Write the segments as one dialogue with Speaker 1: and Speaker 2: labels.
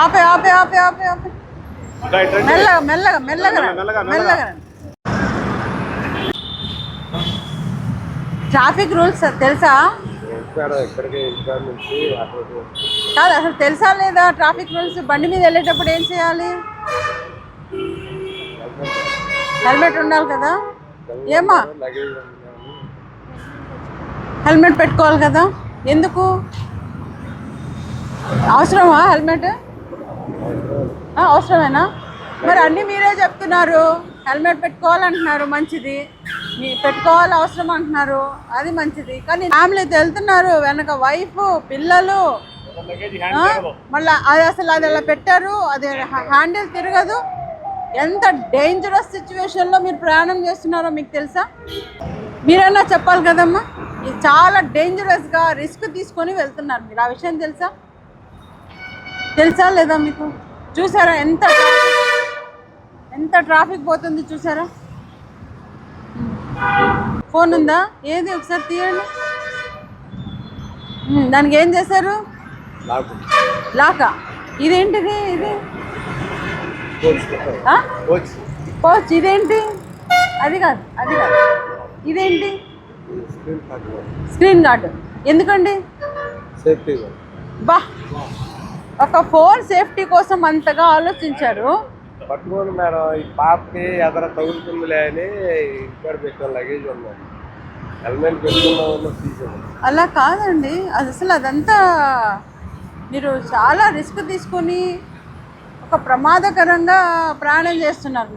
Speaker 1: ఆపే ఆపే ఆపే ఆపే ఆపే. మెల్లగా మెల్లగా మెల్లగా.
Speaker 2: మెల్లగా.
Speaker 1: ట్రాఫిక్ రూల్స్ తెలుసా? కాదు అసలు తెలుసా లేదా ట్రాఫిక్ రూల్స్? బండి మీద వెళ్ళేటప్పుడు ఏం చేయాలి? హెల్మెట్ ఉండాలి కదా? ఏమా? హెల్మెట్ పెట్టుకోవాలి కదా? ఎందుకు? అవసరమా హెల్మెట్? అవసరమేనా? మరి అన్నీ మీరే చెప్తున్నారు. హెల్మెట్ పెట్టుకోవాలంటున్నారు మంచిది. మీ పెట్టుకోవాలి అవసరం అంటున్నారు. అది మంచిది. కానీ ఫ్యామిలీతో వెళ్తున్నారు వెనక వైఫ్ పిల్లలు. మళ్ళీ అది అసలు అది అలా పెట్టారు అది హ్యాండిల్ తిరగదు. ఎంత డేంజరస్ సిచ్యువేషన్లో మీరు ప్రయాణం చేస్తున్నారో మీకు తెలుసా? మీరైనా చెప్పాలి కదమ్మా. ఇది చాలా డేంజరస్గా రిస్క్ తీసుకొని వెళ్తున్నారు మీరు. ఆ విషయం తెలుసా? తెలుసా లేదా మీకు? చూసారా ఎంత ఎంత ట్రాఫిక్ పోతుంది చూసారా? ఫోన్ ఉందా? ఏది ఒకసారి తీయండి. దానికి ఏం చేశారు? లాకా. ఇదేంటిది ఇది
Speaker 2: కోచ్
Speaker 1: ఇదేంటి? అది కాదు అది కాదు. ఇదేంటి?
Speaker 2: Screen
Speaker 1: guard. ఎందుకండి? బా. ఒక ఫోన్ సేఫ్టీ కోసం అంతగా ఆలోచించారు.
Speaker 2: పట్టుకోండి మేడం ఈ పాపకి ఎదర తగులుతుందిలే అని పెట్టాం లగేజ్ ఉన్నాం. హెల్మెట్
Speaker 1: అలా కాదండి అది అసలు అదంతా మీరు చాలా రిస్క్ తీసుకొని ఒక ప్రమాదకరంగా ప్రయాణం చేస్తున్నారు.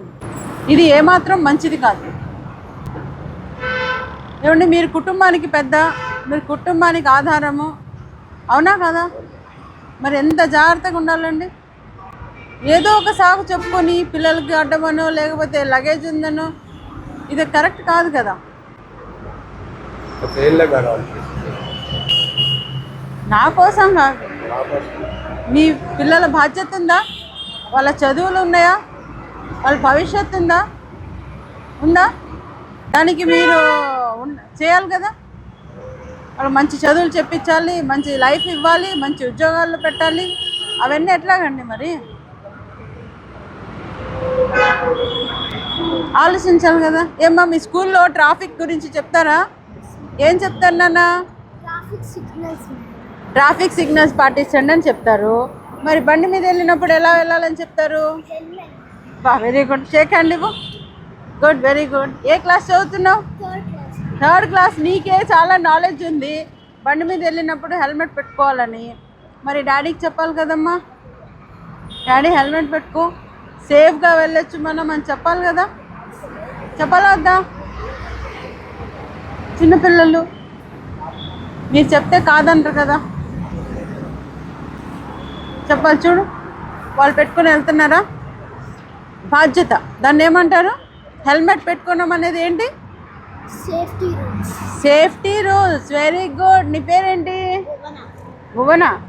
Speaker 1: ఇది ఏమాత్రం మంచిది కాదు. ఏమండి మీరు కుటుంబానికి పెద్ద మీరు కుటుంబానికి ఆధారము అవునా కదా? మరి ఎంత జాగ్రత్తగా ఉండాలండి? ఏదో ఒక సాగు చెప్పుకొని పిల్లలకి అడ్డమనో లేకపోతే లగేజ్ ఉందనో ఇది కరెక్ట్ కాదు కదా. నా కోసం కాదు. మీ పిల్లల బాధ్యత ఉందా? వాళ్ళ చదువులు ఉన్నాయా? వాళ్ళ భవిష్యత్తు ఉందా? ఉందా? దానికి మీరు చేయాలి కదా? వాళ్ళు మంచి చదువులు చెప్పించాలి మంచి లైఫ్ ఇవ్వాలి మంచి ఉద్యోగాల్లో పెట్టాలి. అవన్నీ ఎట్లాగండి మరి? ఆలోచించాలి కదా. ఏమ్మా మీ స్కూల్లో ట్రాఫిక్ గురించి చెప్తారా? ఏం చెప్తారు నాన్న?
Speaker 3: ట్రాఫిక్ సిగ్నల్స్
Speaker 1: పాటించండి అని చెప్తారు. మరి బండి మీద వెళ్ళినప్పుడు ఎలా వెళ్ళాలని చెప్తారు? వెరీ గుడ్ షేక్ ఇవ్వు. గుడ్ వెరీ గుడ్ ఏ క్లాస్ చదువుతున్నావు? థర్డ్ క్లాస్ నీకే చాలా నాలెడ్జ్ ఉంది. బండి మీద వెళ్ళినప్పుడు హెల్మెట్ పెట్టుకోవాలని. మరి డాడీకి చెప్పాలి కదమ్మా? డాడీ హెల్మెట్ పెట్టుకో. సేఫ్గా వెళ్ళొచ్చు మనం అని చెప్పాలి కదా? చెప్పాలా వద్దా? చిన్నపిల్లలు మీరు చెప్తే కాదంటారు కదా? చెప్పాలి చూడు. వాళ్ళు పెట్టుకుని వెళ్తున్నారా? బాధ్యత. దాన్ని ఏమంటారు? హెల్మెట్ పెట్టుకోవడం అనేది ఏంటి?
Speaker 3: Safety rules
Speaker 1: safety rules very good నీ పేరేంటి? భువన.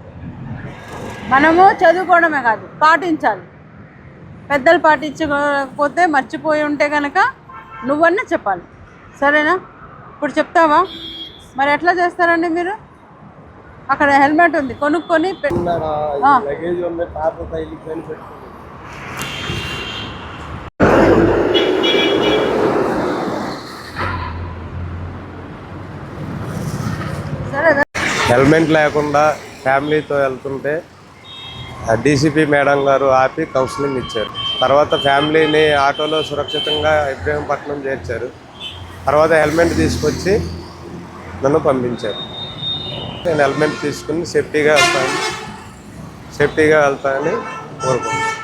Speaker 1: మనము చదువుకోవడమే కాదు పాటించాలి. పెద్దలు పాటించకపోతే మర్చిపోయి ఉంటే కనుక నువ్వన్నా చెప్పాలి. సరేనా? ఇప్పుడు చెప్తావా? మరి ఎట్లా చేస్తారండి మీరు? అక్కడ హెల్మెట్ ఉంది. కొనుక్కొని పె-
Speaker 2: మేడం
Speaker 1: ఆ.
Speaker 2: లగేజ్ ఉంది పాప తగిలిపోయిన పెట్టుకుంది
Speaker 1: సరే
Speaker 2: హెల్మెట్ లేకుండా ఫ్యామిలీతో వెళ్తుంటే డీసీపీ మేడం గారు ఆపి కౌన్సిలింగ్ ఇచ్చారు. తర్వాత ఫ్యామిలీని ఆటోలో సురక్షితంగా ఇబ్రహీంపట్నం చేర్చారు. తర్వాత హెల్మెట్ తీసుకొచ్చి నన్ను పంపించారు. నేను హెల్మెట్ తీసుకుని సేఫ్టీగా వెళ్తాను. సేఫ్టీగా వెళ్తానని కోరుకుంటున్నాను.